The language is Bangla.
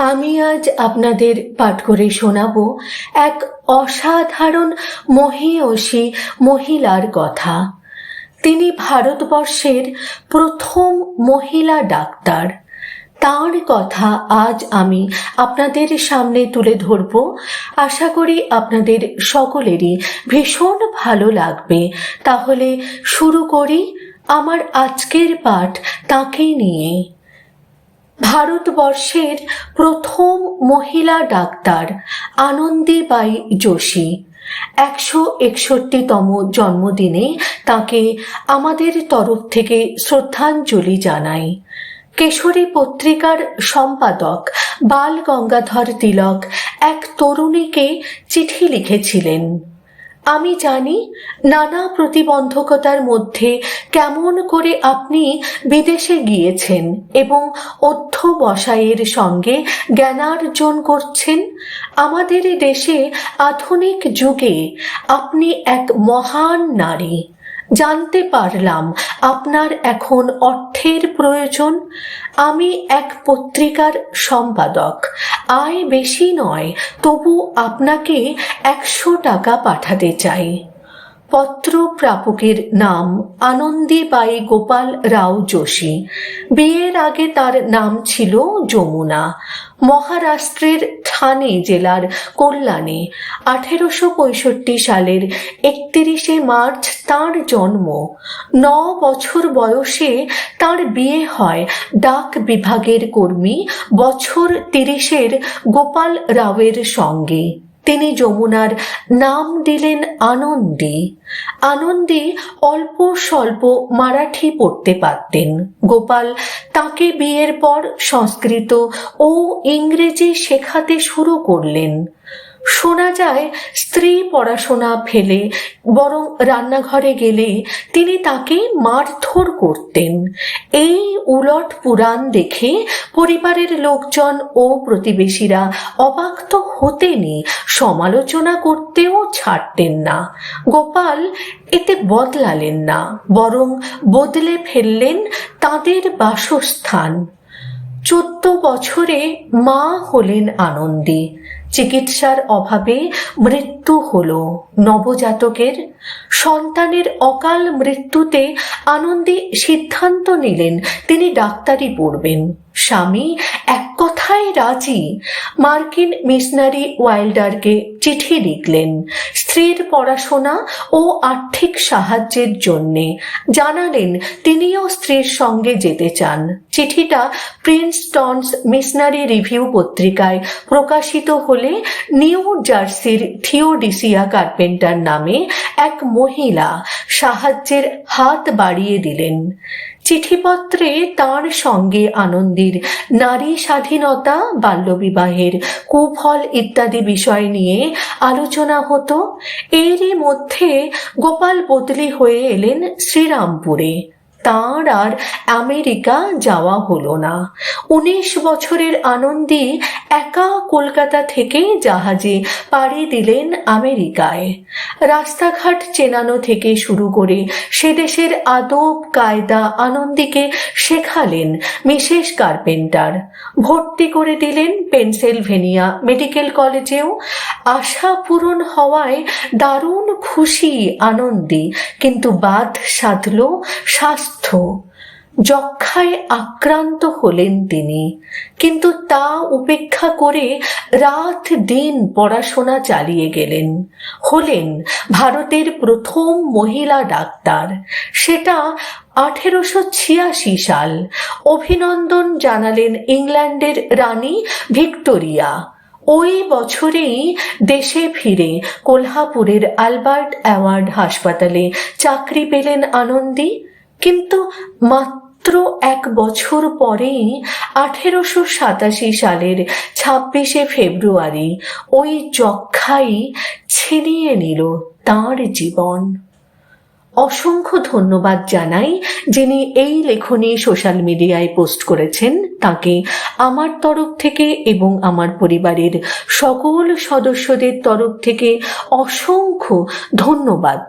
আমি আজ আপনাদের পাঠ করে শোনাব এক অসাধারণ মহিয়সী মহিলার কথা। তিনি ভারতবর্ষের প্রথম মহিলা ডাক্তার। তার কথা আজ আমি আপনাদের সামনে তুলে ধরব। আশা করি আপনাদের সকলেরই ভীষণ ভালো লাগবে। তাহলে শুরু করি আমার আজকের পাঠ তাকে নিয়ে। ভারতবর্ষের প্রথম মহিলা ডাক্তার আনন্দীবাই যোশী। একশো একষট্টিতম জন্মদিনে তাকে আমাদের তরফ থেকে শ্রদ্ধাঞ্জলি জানাই। কেশরী পত্রিকার সম্পাদক বাল গঙ্গাধর তিলক এক তরুণীকে চিঠি লিখেছিলেন। আমি জানি নানা প্রতিবন্ধকতার মধ্যে কেমন করে আপনি বিদেশে গিয়েছেন এবং অধ্যবসায়ের সঙ্গে জ্ঞানার্জন করছেন। আমাদের দেশে আধুনিক যুগে আপনি এক মহান নারী। জানতে পারলাম আপনার এখন অর্থের প্রয়োজন। আমি এক পত্রিকার সম্পাদক। আয় বেশি নয়, তবু আপনাকে একশো টাকা পাঠাতে চাই। পত্র প্রাপকের নাম আনন্দীবাই গোপাল রাও যোশী। বিয়ের আগে তার নাম ছিল যমুনা। মহারাষ্ট্রের ঠানে জেলার কল্যাণে। আঠেরোশো পঁয়ষট্টি সালের একত্রিশে মার্চ তার জন্ম। ন বছর বয়সে তার বিয়ে হয় ডাক বিভাগের কর্মী বছর তিরিশের গোপাল রাওয়ের সঙ্গে। তিনি যমুনার নাম দিলেন আনন্দী। আনন্দী অল্প স্বল্প মারাঠি পড়তে পারতেন। গোপাল তাকে বিয়ের পর সংস্কৃত ও ইংরেজি শেখাতে শুরু করলেন। শোনা যায়, স্ত্রী পড়াশোনা ফেলে, বরং রান্নাঘরে গেলে তিনি তাকে মারধর করতেন। এই উলট পুরাণ দেখে পরিবারের লোকজন ও প্রতিবেশীরা অবাক তো হতেনি সমালোচনা করতেও ছাড়তেন না। গোপাল এতে বদলালেন না, বরং বদলে ফেললেন তাদের বাসস্থান। চোদ্দ বছরে মা হলেন আনন্দী। চিকিৎসার অভাবে মৃত্যু হল। নবজাতকের সন্তানের অকাল মৃত্যুতে আনন্দে সিদ্ধান্ত নিলেন, তিনি ডাক্তারি পড়বেন। স্বামী এক কথায় রাজি। মার্কিন মিশনারি ওয়াইল্ডারকে চিঠি লিখলেন। স্ত্রীর পড়াশোনা ও আর্থিক সাহায্যের জন্যে জানালেন তিনিও স্ত্রীর সঙ্গে যেতে চান। চিঠিটা প্রিন্সটনস মিশনারি রিভিউ পত্রিকায় প্রকাশিত হলে নিউ জার্সির থিওডিসিয়া কার্পেন্টার নামে এক মহিলা সাহায্যের হাত বাড়িয়ে দিলেন। চিঠিপত্রে তার সঙ্গে আনন্দীর নারী স্বাধীনতা, বাল্যবিবাহের কুফল ইত্যাদি বিষয় নিয়ে আলোচনা হতো। এরই মধ্যে গোপাল বদলি হয়ে এলেন শ্রীরামপুরে। তাঁর আর আমেরিকা যাওয়া হলো না। উনিশ বছরের আনন্দী একা কলকাতা থেকে জাহাজে পাড়ি দিলেন আমেরিকায়। রাস্তাঘাট চেনানো থেকে শুরু করে সে দেশের আদব, কায়দা, আনন্দীকে শেখালেন মিসেস কার্পেন্টার। ভর্তি করে দিলেন পেনসিলভেনিয়া মেডিকেল কলেজেও। আশা পূরণ হওয়ায় দারুণ খুশি, আনন্দী, কিন্তু বাদ সাধল স্বাস্থ্য যক্ষায় আক্রান্ত হলেন তিনি। কিন্তু তা উপেক্ষা করে রাত দিন পড়াশোনা চালিয়ে গেলেন। হলেন ভারতের প্রথম মহিলা ডাক্তার। সেটা আঠেরোশো ছিয়াশি সাল অভিনন্দন জানালেন ইংল্যান্ডের রানী ভিক্টোরিয়া। ওই বছরেই দেশে ফিরে কোলহাপুরের আলবার্ট অ্যাওয়ার্ড হাসপাতালে চাকরি পেলেন আনন্দী। কিন্তু মাত্র এক বছর পরেই আঠেরোশো সাতাশি সালের ছাব্বিশে ফেব্রুয়ারি ওই যক্ষাই ছিনিয়ে নিল তাঁর জীবন। অসংখ্য ধন্যবাদ জানাই যিনি এই লেখনী সোশ্যাল মিডিয়ায় পোস্ট করেছেন। তাকে আমার তরফ থেকে এবং আমার পরিবারের সকল সদস্যদের তরফ থেকে অসংখ্য ধন্যবাদ।